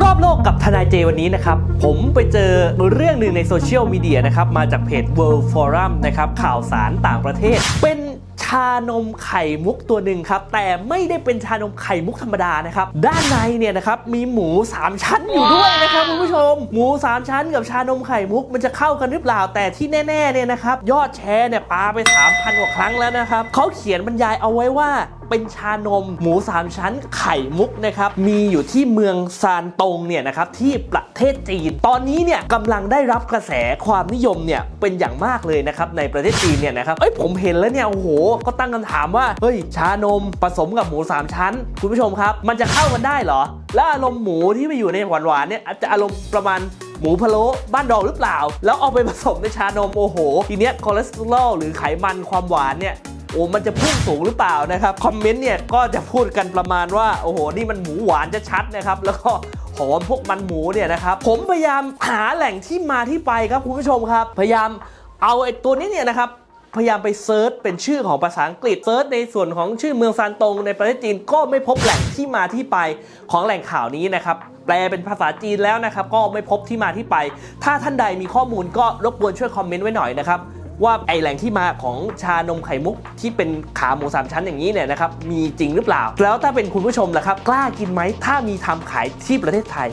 รอบโลกกับทนายเจวันนี้นะครับ ผมไปเจอเรื่องหนึ่งในโซเชียลมีเดียนะครับ มาจากเพจ World Forum นะครับ ข่าวสารต่างประเทศ เป็นชานมไข่มุกตัวหนึ่งครับ แต่ไม่ได้เป็นชานมไข่มุกธรรมดานะครับ ด้านในเนี่ยนะครับ มีหมู 3 ชั้นอยู่ด้วยนะครับคุณผู้ชม หมู 3 ชั้นกับชานมไข่มุกมันจะเข้ากันหรือเปล่า แต่ที่แน่ๆเนี่ยนะครับ ยอดแชร์เนี่ยปาไป 3,000กว่าครั้งแล้วนะครับเขาเขียนบรรยายเอาไว้ว่า เป็นชานม หมู 3 ชั้นไข่มุกนะครับ มีอยู่ที่เมืองซานตงเนี่ยนะครับที่ประเทศจีน ตอนนี้เนี่ยกำลังได้รับกระแสความนิยมเนี่ยเป็นอย่างมากเลยนะครับในประเทศจีนเนี่ยนะครับเอ้ยผมเห็นแล้วเนี่ยโอ้โห ก็ตั้งคำถามว่าเฮ้ยชานมผสมกับหมู 3 ชั้น คุณผู้ชมครับ มันจะเข้ากันได้เหรอ แล้วอารมณ์หมูที่ไปอยู่ในหวานๆเนี่ยจจะอารมณ์ประมาณหมูพะโล้บ้านดอกหรือเปล่า แล้วเอาไปผสมในชานมโอ้โห ทีเนี้ยคอเลสเตอรอลหรือไขมันความหวานเนี่ย โอ้มันจะพุ่งสูงหรือเปล่านะครับคอมเมนต์เนี่ยก็จะพูดกันประมาณว่าโอ้โหนี่มันหมูหวานจะชัดนะครับแล้วก็หอมพวกมันหมูเนี่ยนะครับผมพยายามหาแหล่งที่มาที่ไปครับคุณผู้ชมครับ พยายามเอาไอ้ตัวนี้เนี่ยนะครับพยายามไปเซิร์ชเป็นชื่อของภาษาอังกฤษเซิร์ชในส่วนของชื่อเมืองซานตงในประเทศจีนก็ไม่พบแหล่งที่มาที่ไปของแหล่งข่าวนี้นะครับแปลเป็นภาษาจีนแล้วนะครับก็ไม่พบที่มาที่ไป ถ้าท่านใดมีข้อมูลก็รบกวนช่วยคอมเมนต์ไว้หน่อยนะครับ ว่าไอแหล่งที่มาของชานมไข่มุกที่เป็นขาหมูสามชั้นอย่างนี้เนี่ยนะครับมีจริงหรือเปล่า แล้วถ้าเป็นคุณผู้ชมล่ะครับกล้ากินไหมถ้ามีทำขายที่ประเทศไทย